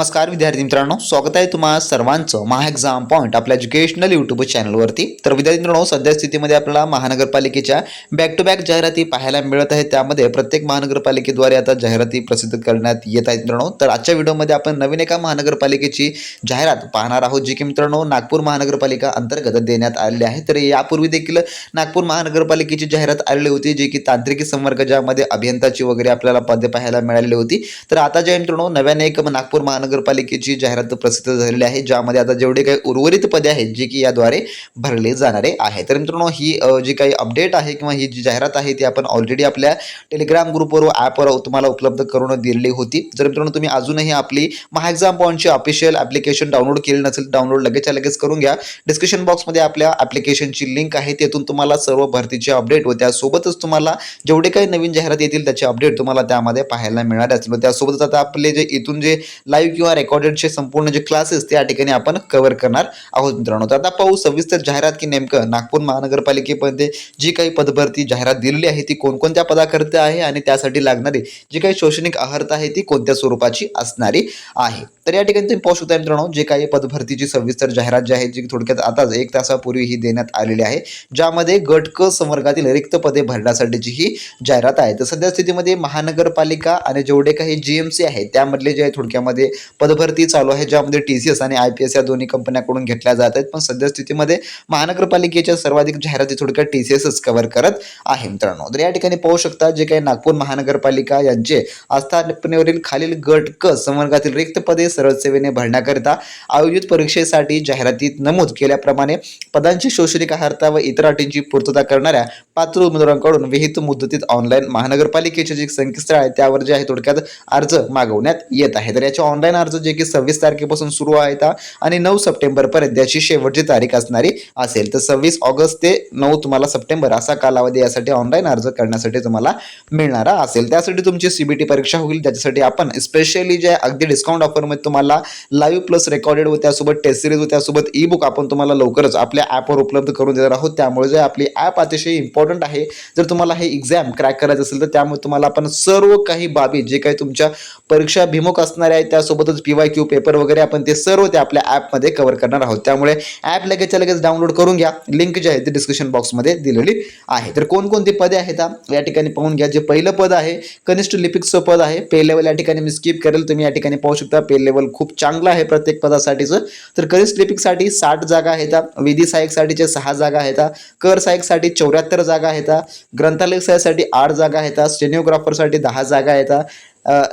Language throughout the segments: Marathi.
नमस्कार विद्यार्थी मित्रांनो. स्वागत आहे तुम्हा सर्वांचं महा एक्झाम पॉईंट आपल्या एज्युकेशनल यूट्यूब चॅनलवरती तर विद्यार्थी मित्रांनो सध्या स्थितीमध्ये आपल्याला महानगरपालिकेच्या बॅक टू बॅक जाहिराती पाहायला मिळत आहेत. त्यामध्ये प्रत्येक महानगरपालिकेद्वारे आता जाहिराती प्रसिद्ध करण्यात येत आहेत मित्रांनो. तर आजच्या व्हिडिओमध्ये आपण नवीन एका महानगरपालिकेची जाहिरात पाहणार आहोत जी की मित्रांनो नागपूर महानगरपालिका अंतर्गत देण्यात आलेली आहे. तर यापूर्वी देखील नागपूर महानगरपालिकेची जाहिरात आलेली होती जी की तांत्रिकी संवर्ग ज्यामध्ये अभियंताची वगैरे आपल्याला पदे पाहायला मिळालेली होती. तर आता जे मित्रांनो नव्याने एक नागपूर महानगर महानगरपालिकेची जाहिरात प्रसिद्ध झालेली आहे ज्यामध्ये आता जेवढे काही उर्वरित पदे आहेत जी की याद्वारे भरले जाणारे आहे तर मित्रांनो ही जी काही अपडेट आहे किंवा ही जी जाहिरात आहे ती आपण ऑलरेडी आपल्या टेलिग्राम ग्रुपवर व ॲपवर तुम्हाला उपलब्ध करून दिलेली होती. जर मित्रांनो तुम्ही अजूनही आपली महा एक्झाम पॉईंटची ऑफिशियल ॲप्लिकेशन डाउनलोड केली नसेल डाउनलोड लगेचच्या लगेच करून घ्या. डिस्क्रिप्शन बॉक्समध्ये आपल्या ॲप्लिकेशनची लिंक आहे तेथून तुम्हाला सर्व भरतीचे अपडेट व त्यासोबतच तुम्हाला जेवढे काही नवीन जाहिरात येतील त्याचे अपडेट तुम्हाला त्यामध्ये पाहायला मिळणार असतील त्यासोबतच आता आपले जे इथून जे लाईव्ह किंवा रेकॉर्डेडचे संपूर्ण जे क्लासेस त्या ठिकाणी आपण कव्हर करणार आहोत मित्रांनो. तर आता पाहू सविस्तर जाहिरात की नेमकं नागपूर महानगरपालिकेमध्ये जी काही पदभरती जाहिरात दिलेली आहे ती कोणकोणत्या पदाकरिता आहे आणि त्यासाठी लागणारी जी काही शैक्षणिक आहारता आहे ती कोणत्या स्वरूपाची असणारी आहे. तर या ठिकाणी तुम्ही पाहू शकता मित्रांनो जे काही पदभरतीची सविस्तर जाहिरात जी आहे जी थोडक्यात आताच एक तासापूर्वी ही देण्यात आलेली आहे ज्यामध्ये गट क संवर्गातील रिक्त पदे भरण्यासाठीची ही जाहिरात आहे. तर सध्या स्थितीमध्ये महानगरपालिका आणि जेवढे काही जी एम सी आहे त्यामधले जे आहे थोडक्यामध्ये पदभरती चालू आहे ज्यामध्ये टी सी एस आणि आय पी एस या दोन्ही कंपन्याकडून घेतल्या जात आहेत. पण सध्या स्थितीमध्ये महानगरपालिकेच्या सर्वाधिक जाहिराती थोडक्यात टी सी एसच कव्हर करत आहे मित्रांनो. तर या ठिकाणी पाहू शकता जे काही नागपूर महानगरपालिका यांचे आस्थापनेवरील खालील गट क संवर्गातील रिक्त पदे सरळ सेवेने भरण्याकरिता आयोजित परीक्षेसाठी जाहिरातीत नमूद केल्याप्रमाणे पदांची शैक्षणिक आहारता व इतर अटींची पूर्तता करणाऱ्या पात्र उमेदवारांकडून विहित मुदतीत ऑनलाईन महानगरपालिकेचे जे संकेतस्थळ आहे त्यावर जे आहे थोडक्यात अर्ज मागवण्यात येत आहे. तर याचे ऑनलाईन अर्ज जे की सव्वीस तारखेपासून सुरू आहेत आणि नऊ सप्टेंबरपर्यंत याची शेवटची तारीख असणारी असेल. तर सव्वीस ऑगस्ट ते नऊ तुम्हाला सप्टेंबर असा कालावधी यासाठी ऑनलाईन अर्ज करण्यासाठी तुम्हाला मिळणारा असेल. त्यासाठी तुमची सीबीटी परीक्षा होईल. त्याच्यासाठी आपण स्पेशली जे अगदी डिस्काउंट ऑफरमध्ये तुम्हाला लाईव्ह प्लस रेकॉर्डेड व त्यासोबत टेस्ट सिरीज व त्यासोबत ई बुक आपण तुम्हाला लवकरच आपल्या ॲपवर उपलब्ध करून देणार आहोत. त्यामुळे जे आपली ॲप अतिशय इम्पॉर्टंट आहे. जर तुम्हाला हे एक्झाम क्रॅक करायचं असेल तर त्यामुळे तुम्हाला आपण सर्व काही बाबी जे काही तुमच्या परीक्षा भिमुख असणारे आहेत त्यासोबतच पी वाय क्यू पेपर वगैरे आपण ते सर्व ते आपल्या ॲपमध्ये कव्हर करणार आहोत. त्यामुळे ॲप लगेचच्या लगेच डाउनलोड करून घ्या. लिंक जी आहे ती डिस्क्रिप्शन बॉक्समध्ये दिलेली आहे. तर कोणकोणती पदे आहेत या ठिकाणी पाहून घ्या. जे पहिलं पद आहे कनिष्ठ लिपिकचं पद आहे. पे लेवल या ठिकाणी मी स्किप करेल. तुम्ही या ठिकाणी पाहू शकता पे लेवल खूप चांगलं आहे प्रत्येक पदासाठीचं. तर कनिष्ठ लिपिकसाठी साठ जागा आहेत विधी सहाय्यकसाठीचे सहा जागा आहेत कर सहाय्यकसाठी चौऱ्याहत्तर जागा आहेत ग्रंथालय सहाय्यासाठी आठ जागा आहेत स्टेनिओग्राफरसाठी दहा जागा आहेत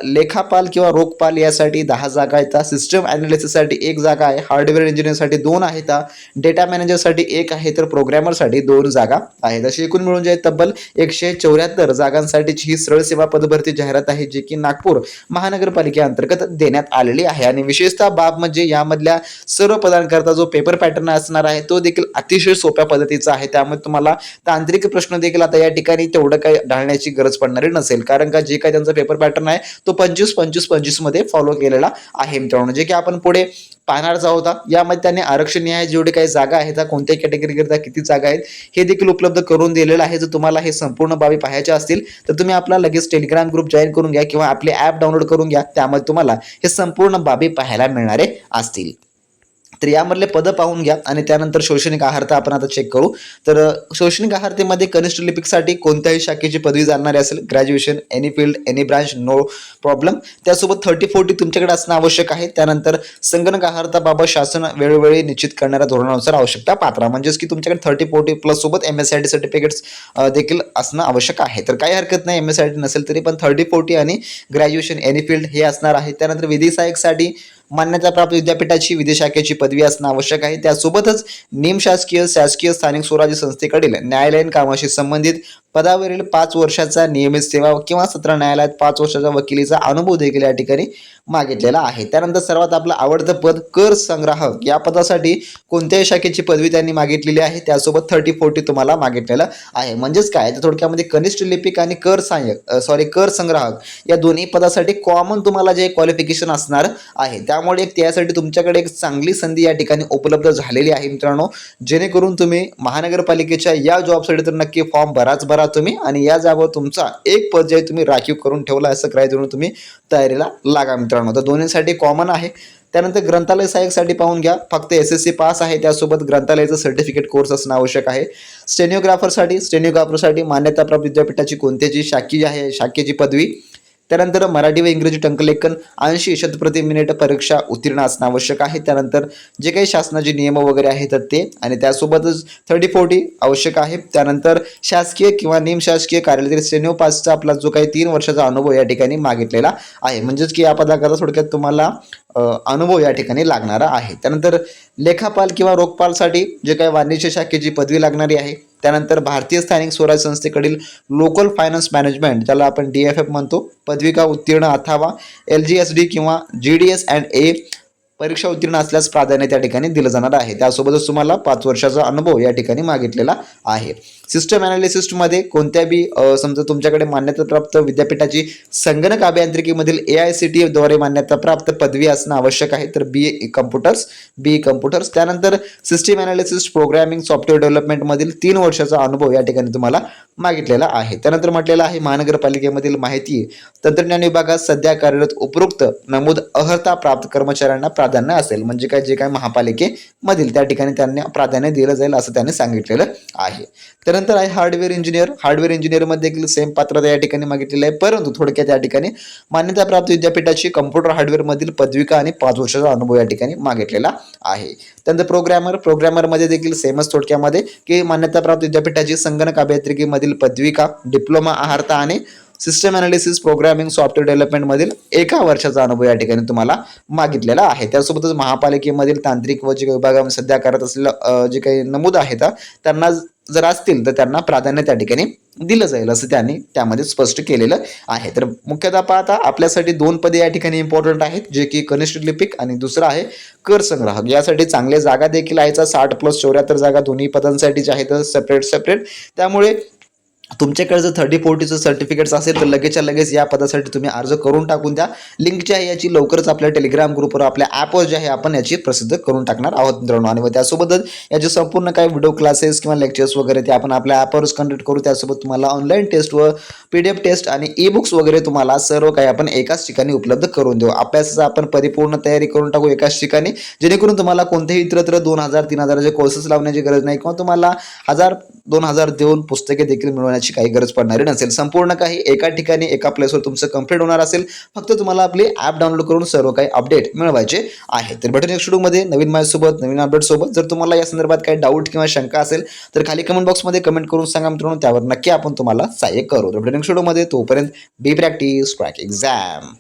लेखापाल किंवा रोखपाल यासाठी दहा जागा आहेत. सिस्टम ॲनालिसिससाठी एक जागा आहे. हार्डवेअर इंजिनिअरसाठी दोन आहेत. डेटा मॅनेजरसाठी एक आहे. तर प्रोग्रॅमरसाठी दोन जागा आहेत. अशी एकूण मिळून जे आहे तब्बल एकशे चौऱ्याहत्तर जागांसाठीची ही सरळ सेवा पदभरती जाहिरात आहे जी की नागपूर महानगरपालिकेअंतर्गत देण्यात आलेली आहे. आणि विशेषतः बाब म्हणजे यामधल्या सर्व पदांकरता जो पेपर पॅटर्न असणार आहे तो देखील अतिशय सोप्या पद्धतीचा आहे. त्यामुळे तुम्हाला तांत्रिक प्रश्न देखील आता या ठिकाणी तेवढं काही ढाळण्याची गरज पडणारी नसेल. कारण का जे काही त्यांचा पेपर पॅटर्न आहे तो पंचवीस पंचवीस पंचवीसमध्ये फॉलो केलेला आहे मित्रांनो. जे की आपण पुढे पाहणारचा होता यामध्ये त्यांनी आरक्षण निहाय जेवढे काही जागा आहेत कोणत्या कॅटेगरीकरिता किती जागा आहेत हे देखील उपलब्ध करून दिलेलं आहे. जर तुम्हाला हे संपूर्ण बाबी पाहायच्या असतील तर तुम्ही आपला लगेच टेलिग्राम ग्रुप जॉईन करून घ्या किंवा आपले ॲप डाउनलोड करून घ्या. त्यामध्ये तुम्हाला हे संपूर्ण बाबी पाहायला मिळणारे असतील. तर यामधले पदं पाहून घ्या आणि त्यानंतर शैक्षणिक आहारता आपण आता चेक करू. तर शैक्षणिक आहारतेमध्ये कनिष्ठ लिपिकसाठी कोणत्याही शाखेची पदवी जाणणारी असेल graduation any field any branch no problem त्यासोबत थर्टी फोर्टी तुमच्याकडे असणं आवश्यक आहे. त्यानंतर संगणक आहारताबाबत शासन वेळोवेळी निश्चित करणाऱ्या धोरणानुसार आवश्यकता पात्रा. म्हणजेच की तुमच्याकडे थर्टी फोर्टी प्लस सोबत M S I T certificates देखील असणं आवश्यक आहे. तर काही हरकत नाही एम एस आय टी नसेल तरी पण थर्टी फोर्टी आणि ग्रॅज्युएशन एनी फील्ड हे असणार आहे. त्यानंतर विधी सहाय्यकसाठी मान्यताप्राप्त विद्यापीठाची विदेशाखेची पदवी असणं आवश्यक आहे. त्यासोबतच निमशासकीय शासकीय स्थानिक स्वराज्य संस्थेकडील न्यायालयीन कामाशी संबंधित पदावरील पाच वर्षाचा नियमित सेवा किंवा सत्र न्यायालयात पाच वर्षाचा वकिलीचा अनुभव देखील या ठिकाणी मागितलेला आहे. त्यानंतर सर्वात आपलं आवडतं पद कर संग्राहक. या पदासाठी कोणत्याही शाखेची पदवी त्यांनी मागितलेली आहे. त्यासोबत थर्टी फोर्टी तुम्हाला मागितलेलं आहे. म्हणजेच काय? तर थोडक्यामध्ये कनिष्ठ लिपिक आणि कर सहाय्यक सॉरी कर संग्राहक या दोन्ही पदासाठी कॉमन तुम्हाला जे क्वालिफिकेशन असणार आहे त्यामुळे एक त्यासाठी तुमच्याकडे एक चांगली संधी या ठिकाणी उपलब्ध झालेली आहे मित्रांनो. जेणेकरून तुम्ही महानगरपालिकेच्या या जॉबसाठी तर नक्की फॉर्म भराच भरा तुम्ही आणि या जागेवर तुमचा एक पद जे आहे तुम्ही राखीव करून ठेवला असं ग्राह्य धरून तुम्ही तयारीला लागा मित्रांनो. तर दोन्हीसाठी कॉमन आहे. त्यानंतर ग्रंथालय सहाय्यकसाठी पाहून घ्या. फक्त एस एस सी पास आहे. त्यासोबत ग्रंथालयाचं सर्टिफिकेट कोर्स असणं आवश्यक आहे. स्टेनिओग्राफरसाठी स्टेनिओग्राफरसाठी मान्यताप्राप्त विद्यापीठाची कोणत्याची शाखी आहे? शाखेची पदवी. त्यानंतर मराठी व इंग्रजी टंकलेखन ऐंशी शतप्रती मिनिट परीक्षा उत्तीर्ण असणं आवश्यक आहे. त्यानंतर जे काही शासनाचे नियम वगैरे आहेत तर ते आणि त्यासोबतच थर्टी फोर्टी आवश्यक आहे. त्यानंतर शासकीय किंवा निमशासकीय कार्यालयातील स्टेनिओ आपला जो काही तीन वर्षाचा अनुभव या ठिकाणी मागितलेला आहे. म्हणजेच की या पदाकरता थोडक्यात तुम्हाला अनुभव या ठिकाणी लागणारा आहे. त्यानंतर लेखापाल किंवा रोखपालसाठी जे काही वाणिज्य शाखेची पदवी लागणारी आहे त्यानंतर भारतीय स्थानिक स्वराज्य संस्थेकडील लोकल फायनान्स मॅनेजमेंट ज्याला आपण डी एफ एफ म्हणतो पदविका उत्तीर्ण अथवा एल जी एस डी किंवा G D S and A परीक्षा उत्तीर्ण असल्यास प्राधान्य त्या ठिकाणी दिलं जाणार आहे. त्यासोबतच तुम्हाला पाच वर्षाचा अनुभव या ठिकाणी मागितलेला आहे. सिस्टम अनालिसिस्टमध्ये कोणत्या बी समजा तुमच्याकडे मान्यताप्राप्त विद्यापीठाची संगणक अभियांत्रिकीमधील ए आय सी टी द्वारे मान्यताप्राप्त पदवी असणं आवश्यक आहे. तर B A computers B E computers त्यानंतर सिस्टीम ॲनालिसिस प्रोग्रॅमिंग सॉफ्टवेअर डेव्हलपमेंटमधील तीन वर्षाचा अनुभव या ठिकाणी तुम्हाला मागितलेला आहे. त्यानंतर म्हटलेलं आहे महानगरपालिकेमधील माहिती तंत्रज्ञान विभागात सध्या कार्यरत उपरोक्त नमूद अर्हता प्राप्त कर्मचाऱ्यांना प्राधान्य असेल. म्हणजे काय जे काय महापालिकेमधील त्या ठिकाणी त्यांना प्राधान्य दिलं जाईल असं त्यांनी सांगितलेलं आहे. त्यानंतर आहे हार्डवेअर इंजिनियर हार्डवेअर इंजिनियरमध्ये देखील सेम पात्रता या ठिकाणी मागितलेली आहे. परंतु थोडक्यात या ठिकाणी मान्यताप्राप्त विद्यापीठाची कम्प्युटर हार्डवेअरमधील पदविका आणि पाच वर्षाचा अनुभव या ठिकाणी मागितलेला आहे. त्यानंतर प्रोग्रॅमर प्रोग्रॅमरमध्ये देखील सेमच थोडक्यामध्ये की मान्यताप्राप्त विद्यापीठाची संगणक अभियांत्रिकीमधील पदविका डिप्लोमा आहारता आणि सिस्टम अनालिसिस प्रोग्रामिंग सॉफ्टवेअर डेव्हलपमेंटमधील एका वर्षाचा अनुभव या ठिकाणी तुम्हाला मागितलेला आहे. त्यासोबतच महापालिकेमधील तांत्रिक व जे विभागामध्ये सध्या करत असलेलं जे काही नमूद आहेत त्यांना जर असतील तर त्यांना प्राधान्य त्या ठिकाणी दिलं जाईल असं त्यांनी त्यामध्ये स्पष्ट केलेलं आहे. तर मुख्यतः पाहता आपल्यासाठी दोन पदे या ठिकाणी इम्पॉर्टंट आहेत जे की कनिष्ठ लिपिक आणि दुसरं आहे कर संग्राहक. यासाठी चांगले जागा देखील आहेत साठ प्लस चौऱ्याहत्तर जागा दोन्ही पदांसाठी जे आहेत सेपरेट सेपरेट त्यामुळे तुमच्याकडे जर थर्टी फोर्टीचं सर्टिफिकेट्स असेल तर लगेचच्या लगेच या पदासाठी तुम्ही अर्ज करून टाकून द्या. लिंक जी आहे याची लवकरच आपल्या टेलिग्राम ग्रुपवर आपल्या ॲपवर जे आहे आपण याची प्रसिद्ध करून टाकणार आहोत मित्रांनो. आणि मग त्यासोबतच याचे संपूर्ण काही व्हिडिओ क्लासेस किंवा लेक्चर्स वगैरे ते आपण आपल्या ॲपवरच कंडक्ट करू. त्यासोबत तुम्हाला ऑनलाईन टेस्ट व पी डी एफ टेस्ट आणि ई बुक्स वगैरे तुम्हाला सर्व काही आपण एकाच ठिकाणी उपलब्ध करून देऊ. अभ्यासाचा आपण परिपूर्ण तयारी करून टाकू एकाच ठिकाणी. जेणेकरून तुम्हाला कोणतेही इतरत्र दोन हजार तीन हजाराचे कोर्सेस लावण्याची गरज नाही किंवा तुम्हाला हजार दोन हजार देऊन पुस्तके देखील मिळवण्याची काही गरज पडणारी नसेल. संपूर्ण काही एका ठिकाणी एका प्लेसवर तुमचं कंप्लीट होणार असेल. फक्त तुम्हाला आपली ॲप डाउनलोड करून सर्व काही अपडेट मिळवायचे आहे. तर भेटून नेक्स्ट व्हिडिओमध्ये नवीन माझ्यासोबत नवीन अपडेट सोबत. जर तुम्हाला या संदर्भात काही डाऊट किंवा शंका असेल तर खाली कमेंट बॉक्समध्ये कमेंट करून सांगा मित्रांनो. त्यावर नक्की आपण तुम्हाला सहाय्य करू. तर भेटून नेक्स्ट व्हिडिओमध्ये तोपर्यंत बी प्रॅक्टिस क्रॅक एक्झाम